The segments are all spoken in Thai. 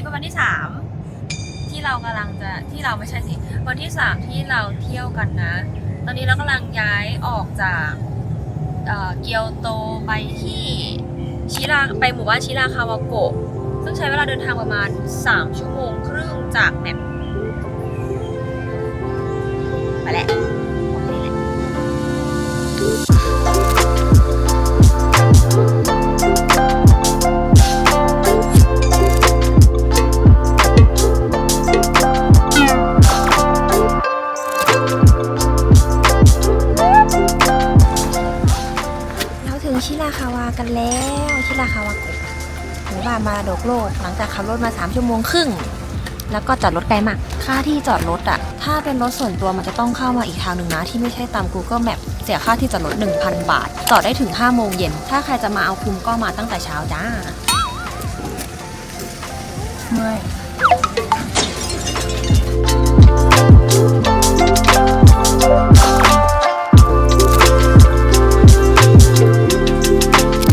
นี้เป็นวันที่สามที่เรากำลังจะที่เราไม่ใช่สิวันที่สามที่เราเที่ยวกันนะ ตอนนี้เรากำลังย้ายออกจากเกียวโตไปที่ชิราไปหมู่บ้านชิราคาวาโกะซึ่งใช้เวลาเดินทางประมาณ 3 ชั่วโมงครึ่งจากแมปไปแหละ รถมา 3 ชั่วโมงครึ่ง แล้วก็จอดรถไกลมาก ค่าที่จอดรถอะถ้าเป็นรถส่วนตัวมันจะต้องเข้ามาอีกทางหนึ่งนะ ที่ไม่ใช่ตาม Google Map เสียค่าที่จอดรถ 1,000 บาท จอดได้ถึง 5 โมงเย็น ถ้าใครจะมาเอาคุมก็มาตั้งแต่เช้าจ้าเมื่อย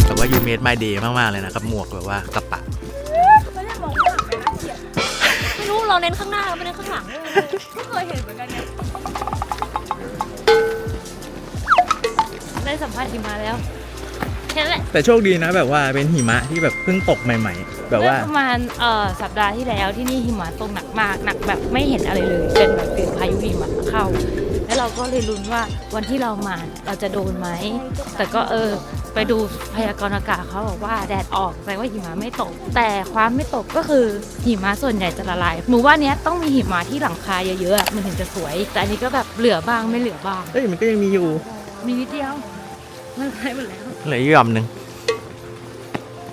แต่ว่ายูเมดไมเดย์มาก ๆ เลยนะครับ หมวกแบบว่ากร เราเน้นข้างหน้าเราไม่เน้นข้างหลังเลยไม่เคยเห็นเหมือนกันเนี่ยได้สัมภาษณ์หิมาแล้วแค่นั้นแหละแต่โชคดีนะแบบว่าเป็นหิมะที่แบบเพิ่งตกใหม่ ๆ แบบว่า เมื่อประมาณเอ่อสัปดาห์ที่แล้วที่นี่หิมะตกหนักมากหนักแบบไม่เห็นอะไรเลยเป็นแบบเป็นพายุหิมะเข้า แล้วเราก็เลยลุ้นว่าวันที่เรามาเราจะโดนไหมแต่ก็เออ ไปดูพยากรณ์อากาศเขาบอกว่าแดดออกแสดงว่าหิมะไม่ตก แต่ความไม่ตกก็คือหิมะส่วนใหญ่จะละลายหมู่ว่านเนี้ยต้องมีหิมะที่หลังคาเยอะๆอะมันถึงจะสวย แต่อันนี้ก็แบบเหลือบ้างไม่เหลือบ้าง เอ้ยมันก็ยังมีอยู่มีนิดเดียวมันหายหมดแล้ว เหลืออยู่หย่อมหนึ่ง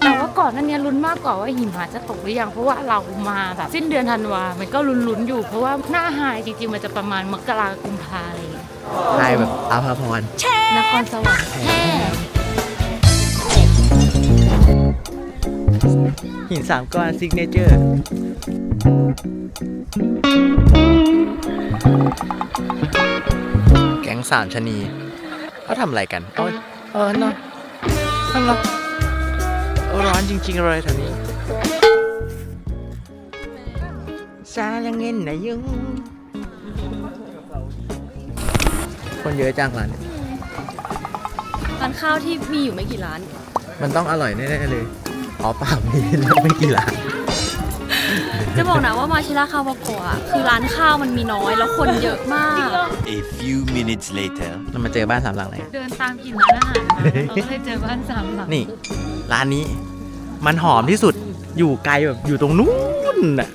แต่ว่าก่อนหนั้นเนี้ยลุ้นมากกว่าว่าหิมะจะตกหรือยังเพราะว่าเรามาแบบสิ้นเดือนธันวา มันก็ลุ้นๆอยู่ เพราะว่าหน้าไฮจริงๆมันจะประมาณมกรากุมภาอะไรอย่างเงี้ยใช่แบบอาภาพร นครสวรรค์แค่ หินสามก้อนซิกเนเจอร์แก๊งสามชะนีเขาทำอะไรกันเออเออเนาะนั่นเนาะร้อนจริง ๆ เลยแถวนี้ซาลังเงินนะยุงคนเยอะจังร้านเนี่ยร้านข้าวที่มีอยู่ไม่กี่ร้าน มันต้องอร่อยแน่ๆเลย อ๋อเปล่ามีแล้วไม่กี่ร้านจะบอกนะว่ามาชิราคาวาโกะอะคือร้านข้าวมันมีน้อยแล้วคนเยอะมาก A few minutes later. เรามาเจอบ้านสามหลังไหนเดินตามกลิ่นร้านอาหารมาเราก็เลยเจอบ้านสามหลังนี่ ร้านนี้มันหอมที่สุดอยู่ไกลแบบอยู่ตรงนู้นน่ะ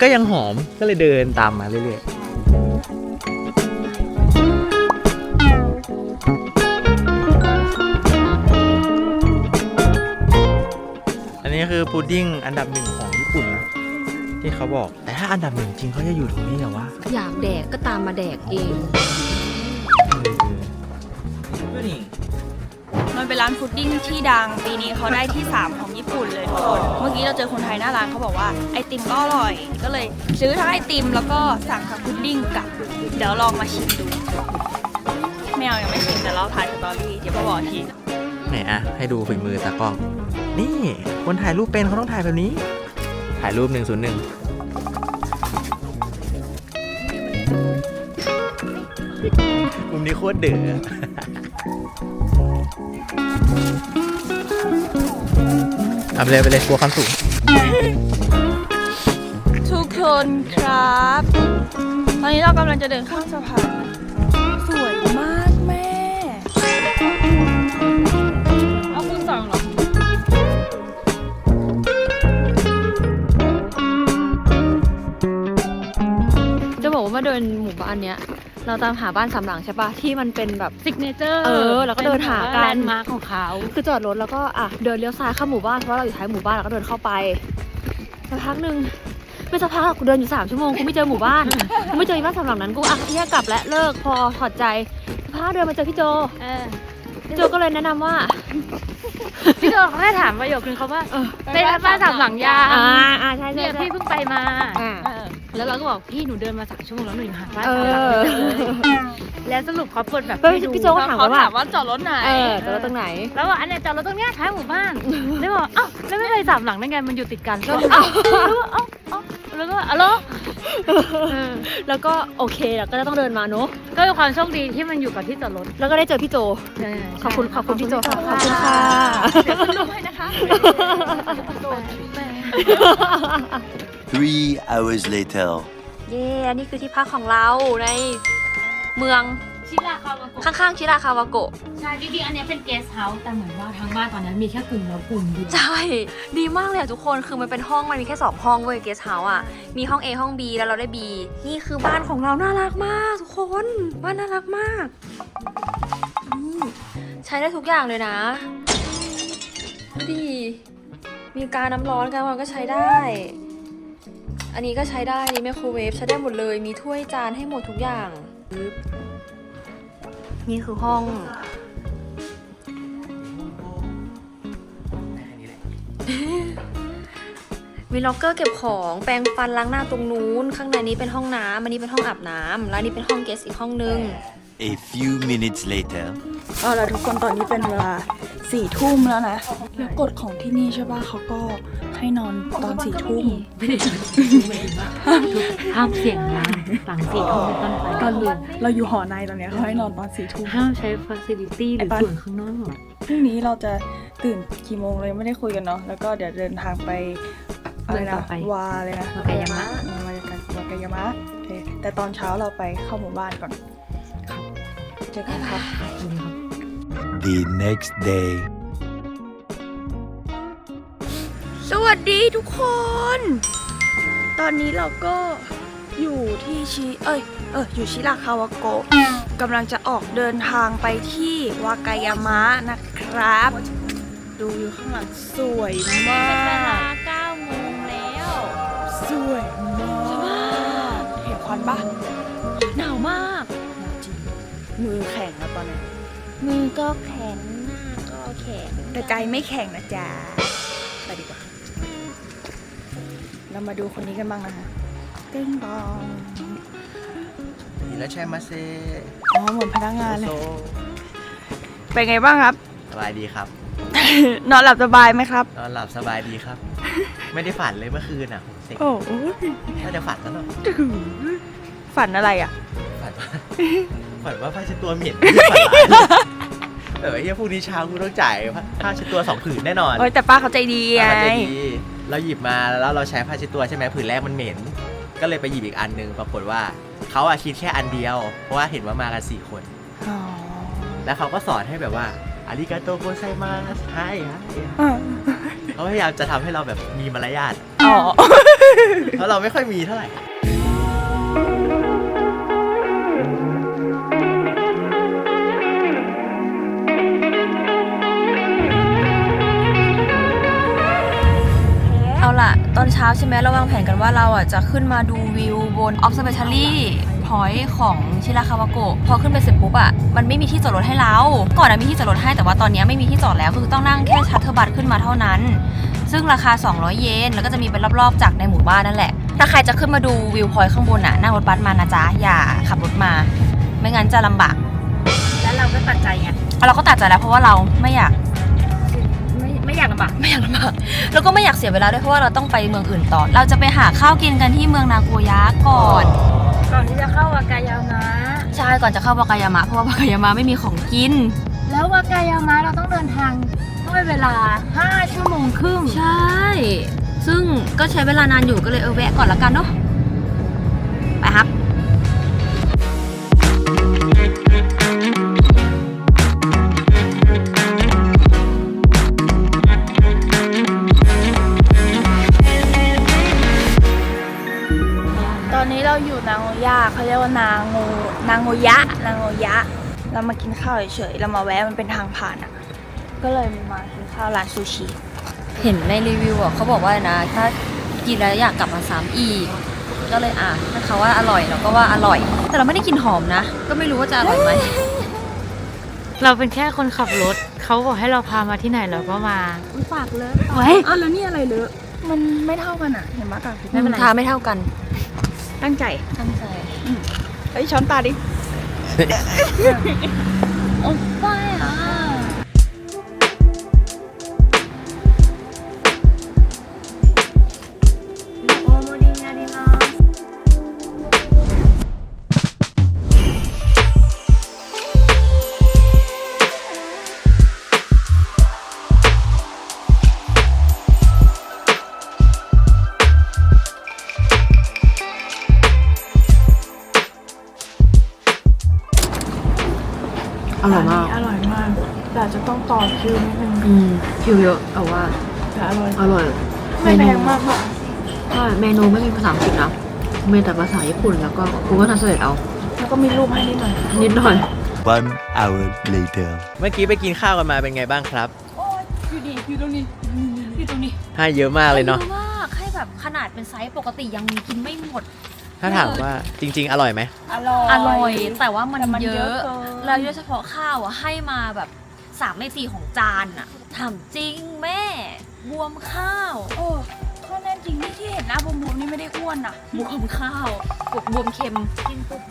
ก็ยังหอมก็เลยเดินตามมาเรื่อยๆ คือพุดดิ้งอันดับหนึ่งของญี่ปุ่นนะที่เขาบอก แต่ถ้าอันดับหนึ่งจริงเขาจะอยู่ตรงนี้เหรอวะอยากแดกก็ตามมาแดกเองมันเป็นร้านพุดดิ้งที่ดัง ปีนี้เขาได้ที่ 3 ของญี่ปุ่นเลยทุกคน เมื่อกี้เราเจอคนไทยหน้าร้านเขาบอกว่าไอติมก็อร่อย ก็เลยซื้อทั้งไอติมแล้วก็สั่งทั้งพุดดิ้งกลับ เดี๋ยวลองมาชิมดูไม่เอายังไม่ชิมแต่เราถ่ายสตอรี่เดี๋ยวมาบอกที ไหนอะให้ดูฝีมือตากล้อง นี่คนถ่ายรูปเป็นเขาต้องถ่ายแบบนี้ ถ่ายรูปหนึ่งศูนย์หนึ่งมุมนี้โคตรเดือดทำเลยไปเลยกลัวความสูงทุกคนครับ ตอนนี้เรากำลังจะเดินข้ามสะพาน กว่ามาเดินหมู่บ้านเนี้ย เราตามหาบ้านสามหลังใช่ปะที่มันเป็นแบบ ซิกเนเจอร์เออแล้วก็เดินหากัน แลนด์มาร์คของเขาคือจอดรถแล้วก็อะเดินเลี้ยวซ้ายเข้าหมู่บ้านเพราะเราอยู่ท้ายหมู่บ้านเราก็เดินเข้าไปสักพักหนึ่งไม่สักพักหรอกกูเดินอยู่สามชั่วโมงกูไม่เจอหมู่บ้านกูไม่เจอบ้านสามหลังนั้นกูอะแยกกลับและเลิกพอถอดใจสักพักเดินมาเจอพี่โจเออพี่โจก็เลยแนะนำว่า พี่โจเขาได้ถามประโยคนึงเขาว่า เออได้บ้านสามหลังยาอ่าอ่าใช่ใช่เนี่ยใช่พี่เพิ่งไปมาอ่า เออ แล้วเราก็บอกพี่หนูเดินมาสามชั่วโมงแล้วหนูยังหาบ้านเอตามหลังอไม่เจอเลยแล้วสรุปเขาเปิดแบบเฮ้ยให้ดูพี่โจ๊กถามว่าเขาถามว่าจอดรถไหนเออแต่ว่าตรงไหน แล้วบอกอันเนี้ยจอดรถตรงเนี้ยท้ายหมู่บ้านแล้วบอกอ้าวแล้วไม่ไปสามหลังได้ไงมันอยู่ติดกันก็อ้าวแล้วก็อ้าวอ้าวแล้วก็อ๋อเหรอเออแล้วก็โอเคเราก็จะต้องเดินมาเนอะก็เป็นความโชคดีที่มันอยู่กับที่จอดรถแล้วก็ได้เจอพี่โจเขอบคุณขอบคุณพี่โจขอบขอบคุณค่ะเดี๋ยวคุณด้วยนะคะ Three hours later. เย้อันนี้คือที่พักของเราในเมืองชิราคาวาโกะข้างๆ ชิราคาวาโกะ ใช่จริงๆอันเนี้ยเป็นเกสต์เฮาส์แต่เหมือนว่าทางบ้านตอนนั้นมีแค่กลุ่มเรากลุ่มเดียวใช่ ดีมากเลยอะทุกคน คือมันเป็นห้อง มันมีแค่ 2 ห้องเว้ยเกสเฮาส์อะมีห้อง A ห้อง B แล้วเราได้ B นี่คือบ้านของเราน่ารักมาก ทุกคน บ้านน่ารักมากอืมใช้ได้ทุกอย่างเลยนะดูดี มีการน้ำร้อนการร้อนก็ใช้ได้ อันนี้ก็ใช้ได้ นี่ไมโครเวฟใช้ได้หมดเลย มีถ้วยจานให้หมดทุกอย่างปึ๊บนี่คือห้อง มีล็อกเกอร์เก็บของ แปรงฟันล้างหน้าตรงนู้น ข้างในนี้เป็นห้องน้ำอันนี้เป็นห้องอาบน้ำแล้วอันนี้เป็นห้องเกสอีกห้องนึง A few minutes later. เอาละทุกคนตอนนี้เป็นเวลาสี่ทุ่มแล้วนะ แล้วกฎของที่นี่ใช่ป่ะเขาก็ ให้นอนตอนสี่ทุ่มห้ามเสียงดังหลังสี่ทุ่มเป็นต้นไปตก็อนคือเราอยู่หอในตอนเนี้ยเขาให้นอนตอนสี่ทุ่มห้ามใช้ฟ a ซิลิตี้หรือไอ้ปะส่วนข้างนอกพรุ่งนี้เราจะตื่นกี่โมงเลยงไม่ได้คุยกันเนาะแล้วก็เดี๋ยวเดินทางไปอะไรเดินต่นะอไปวาเลยนะวากายามะอืมวากาวากายามะโอเคแต่ตอนเช้าเราไปเข้าหมู่บ้านก่อนเจอกันครับ The next day. วัสดีทุกคน ตอนนี้เราก็อยู่ที่ชิเอ้ย เออ อยู่ชิราคาวาโกะกำลังจะออกเดินทางไปที่วากายามะนะครับ ดูอยู่ข้างหลังสวยมาก 9โมงแล้ว สวยมากเห็นควันปะหนาวมากจริงมือแข็งแล้วตอนนี้มือก็แข็งหน้าก็แข็งแต่ใจไม่แข็งนะจ๊ะไปดีกว่า เรามาดูคนนี้กันบ้างนะคะติ้งบองนี่แล้วใช่มาเซอ๋อเหมือนพนักงานเลยโซเป็นไงบ้างครับ สบายดีครับ นอนหลับสบายไหมครับ นอนหลับสบายดีครับ ไม่ได้ฝันเลยเมื่อคืนอะผมเซ็งโอ้ยน่าจะฝันแล้วเนอะฝันอะไรอะ ฝันว่าฝันว่าผ้าเช็ดตัวเหม็นฝันร้ายแต่ว่าเฮียพรุ่งนี้เช้ากูต้องจ่ายผ้าเช็ดตัวสองผืนแน่นอนโอ้ยแต่ป้าเขาใจดีไงผ้า เช็ดดีเราหยิบมาแล้วเราใช้ผ้าเช็ดตัวใช่ไหมผืนแรกมันเหม็น ก็เลยไปหยิบอีกอันหนึงปรากฏว่าเขาอะคิดแค่อันเดียว เพราะว่าเห็นว่ามากันสี่คนอ๋อแล้วเขาก็สอนให้แบบว่าอาริกาโตโกไซมาสใช่ฮะอะเขาพยายามจะทำให้เราแบบมีมารยาทอ๋อเพราะเราไม่ค่อยมีเท่าไหร่ ใช่ไหมเราวางแผนกันว่าเราอะจะขึ้นมาดูวิวบน observatory point ของชิราคาวาโกะพอขึ้นไปเสร็จปุ๊บอะมันไม่มีที่จอดรถให้เรา ก่อนนะมีที่จอดรถให้แต่ว่าตอนนี้ไม่มีที่จอดแล้วคือต้องนั่งแค่ชัตเทอร์บัสขึ้นมาเท่านั้น ซึ่งราคา 200 เยนแล้วก็จะมีเป็นรอบๆจากในหมู่บ้านนั่นแหละ ถ้าใครจะขึ้นมาดูวิวพอยต์ข้างบนอะนั่งรถบัสมานะจ๊ะอย่าขับรถมา ไม่งั้นจะลำบาก แล้วเราก็ตัดใจไงเราก็ตัดใจแล้วเพราะว่าเราไม่อยาก ไม่ไม่อยากลำบากไม่อยากลำบากแล้วก็ไม่อยากเสียเวลาด้วยเพราะว่าเราต้องไปเมืองอื่นต่อ เราจะไปหาข้าวกินกันที่เมืองนาโกย่าก่อน ก่อนที่จะเข้าวากายามะ ใช่ก่อนจะเข้าวากายามะเพราะว่าวากายามะไม่มีของกิน แล้ววากายามะเราต้องเดินทางด้วยเวลา 5 ชั่วโมงครึ่ง ใช่ ซึ่งก็ใช้เวลานานอยู่ก็เลยเออแวะก่อนละกันเนาะไปครับางโงย่าเขาเรียกว่านางโงนางโงยะ นางโงยะ เรามากินข้าวเฉยๆเรามาแวะมันเป็นทางผ่านอะ ก็เลยมากินข้าวร้านซูชิ เห็นในรีวิวอะเขาบอกว่านะ ถ้ากินแล้วอยากกลับมาซ้ำอีก ก็เลยอะถ้าเขาว่าอร่อยเราก็ว่าอร่อย แต่เราไม่ได้กินหอมนะ ก็ไม่รู้ว่าจะอร่อยไหมเราเป็นแค่คนขับรถ เขาบอกให้เราพามาที่ไหนเราก็มาฝากเลยไว้อ้าวแล้วนี่อะไรเลอะมันไม่เท่ากันอะ เห็นไหมกับไม่เป็นไร ทาไม่เท่ากัน ตั้งใจตั้งใจเฮ้ยช้อนตาดิ โอ้ป้ายอะ อร่อย อร่อยไม่แพงมากค่ะใช่เมนูไม่มีภาษาอังกฤษนะมีแต่ภาษาญี่ปุ่นแล้วก็กูก็ทันสเลตเอา แล้วก็มีรูปให้นิดหน่อย นิดหน่อย One hour later. เมื่อกี้ไปกินข้าวกันมาเป็นไงบ้างครับอยู่ดีอยู่ตรงนี้อยู่ตรงนี้ให้เยอะมากเลยเนาะยอะมากให้แบบขนาดเป็นไซส์ปกติยังกินไม่หมด ถ้าถามว่าจริง ๆ อร่อยไหมอร่อยอร่อยแต่ว่ามันแต่มันเยเยอะอะเกินแล้วโดยเฉพาะข้าวอะให้มาแบบสามในสี่ของจานอะ ถามจริงแม่ บวมข้าวโอ้ข้อแน่นจริงนี่ที่เห็นหน้าบวมๆนี่ไม่ได้อ้วนนะบวมข้าวบวกบวมเค็มกินปุ๊บ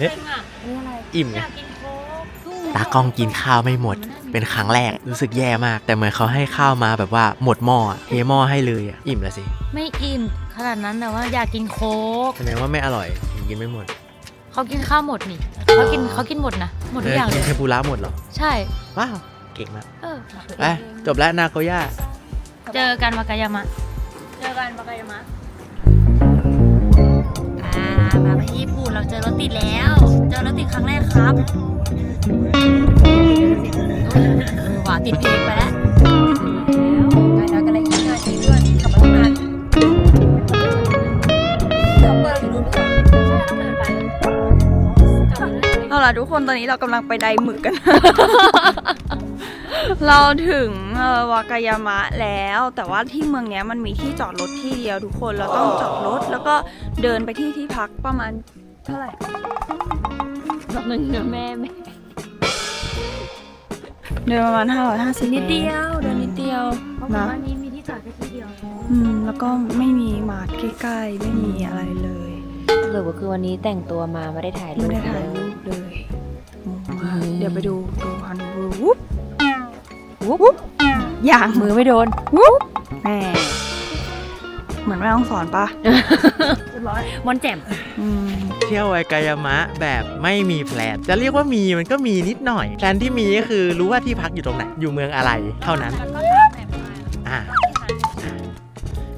เค็มอะนี่อะไรอิ่มไงอยากกินโค้กตากล้องกินข้าวไม่หมด เป็นครั้งแรกรู้สึกแย่มาก แต่เหมือนเขาให้ข้าวมาแบบว่าหมดหม้อเทหม้อให้เลยอะอิ่มแล้วสิ ไม่อิ่มขนาดนั้นแต่ว่าอยากกินโค้กแสดงว่าไม่อร่อยถึงกินไม่หมด เขากินข้าวหมดนี่ เขากินเขากินหมดนะ หมดทุกอย่างเอเลอยกินเทมปุระหมดเหรอ ใช่ ว้าว เก่งมากเออ ไปจบแล้วนาโกย่า เจอกันวากายามะ เจอกันปากายามะอ่ามาที่ญี่ปุ่นเราเจอรถติดแล้ว เจอรถติดครั้งแรกครับเออว่าติดเพลงไปแล้วไปแล้วกันเลยยี่นาทีด้วยขับ เอาล่ะทุกคนตอนนี้เรากำลังไปไดหมึกกัน เราถึงเอ่อวากายามะแล้ว แต่ว่าที่เมืองเนี้ยมันมีที่จอดรถที่เดียวทุกคนเราต้องจอดรถแล้วก็เดินไปที่ที่พักประมาณเท่าไหร่แบบนึงเดี๋ยวแม่แม่เดินประมาณ550นิดเดียวเดินนิดเดียวนะวันนี้มีที่จอดแค่ที่เดียว อืมแล้วก็ไม่มีมาร์ทใกล้ๆไม่มีอะไรเลยห รือว่าคือวันนี้แต่งตัวมาไม่ได้ถ่ายรูไม่ปได้ถ่ายรูปเลยอืมเดี๋ยวไปดูดูฮันวูบวูบวูบอย่างมือไม่โดนวูบแหมเหมือนแม่ต้องสอนปะ เรียบร้อยมอนแจ่ม อืมเที่ยวไวกายามะแบบไม่มีแพลน จะเรียกว่ามีมันก็มีนิดหน่อย แพลนที่มีก็คือรู้ว่าที่พักอยู่ตรงไหน อยู่เมืองอะไรเท่านั้นแล้วก็ถามแหม่มาอ่า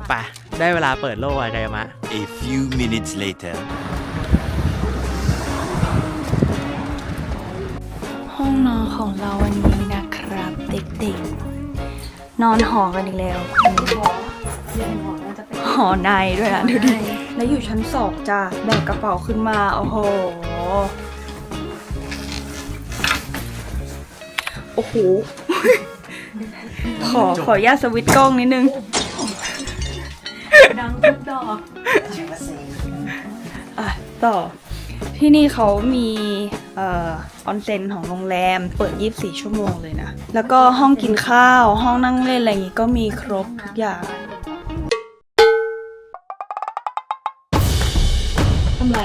ไปได้เวลาเปิดโลกไวกายามะ A few minutes later. ห้องนอนของเราวันนี้นะครับเด็กๆ นอนหอกันอีกแล้วหอในด้วยนะดูดิ แล้วอยู่ชั้นสองจ้าแบกกระเป๋าขึ้นมา โอ้โห โอ้โห ขอขออนุญาตสวิตช์กล้องนิดนึง ดังทุกด อะต่อที่นี่เขามีเอ่อออนเซ็นของโรงแรม เปิด 24 ชั่วโมงเลยนะ แล้วก็ห้องกินข้าว ห้องนั่งเล่นอะไรอย่างงี้ก็มีครบทุกอย่างทำไร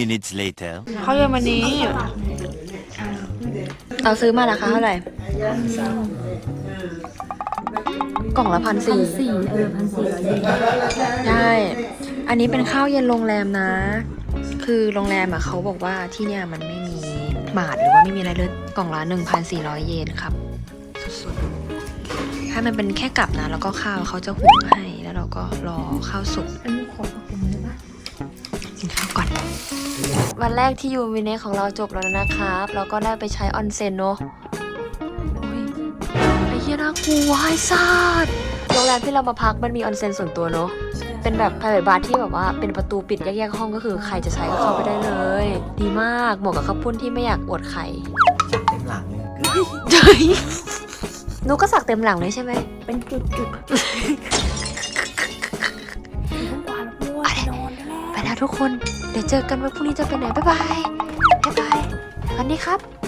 minutes later. เขาเย็นวันนี้เราซื้อมาราคาเท่าไหร่ กล่องละพันสี่สี่เออพันสี่ร้อยเยนใช่อันนี้เป็นข้าวเย็นโรงแรมนะ คือโรงแรมอะเขาบอกว่าที่เนี่ยมันไม่มีหมาดหรือว่าไม่มีอะไรเลยกล่องละ1,400เยนครับ สุดๆถ้ามันเป็นแค่กลับนะ แล้วก็ข้าวเขาจะหุงให้ แล้วเราก็รอข้าวสุกอันนี้ขอขอบ วันแรกที่ยูมิเนของเราจบแล้วนะครับ เราก็ได้ไปใช้ออนเซ็นเนอะโอ้ยไอ้เหี้ยน่ากลัวไอ้สัสโรงแรมที่เรามาพักมันมีออนเซ็นส่วนตัวเนอะใช่เป็นแบบ private bar ที่แบบว่าเป็นประตูปิดแยกๆห้องก็คือใครจะใช้ก็เข้าไปได้เลย ดีมากเหมาะกับข้าวปุ้นที่ไม่อยากอวดไข่เต็มหลังเลยเฮ้ยนุกก็สักเต็มหลังเลยใช่ไหมเป็นจุดจุ ทุกคน เดี๋ยวเจอกันวันพรุ่งนี้จะไปไหน บ๊ายบาย บ๊ายบายวันนี้ครับ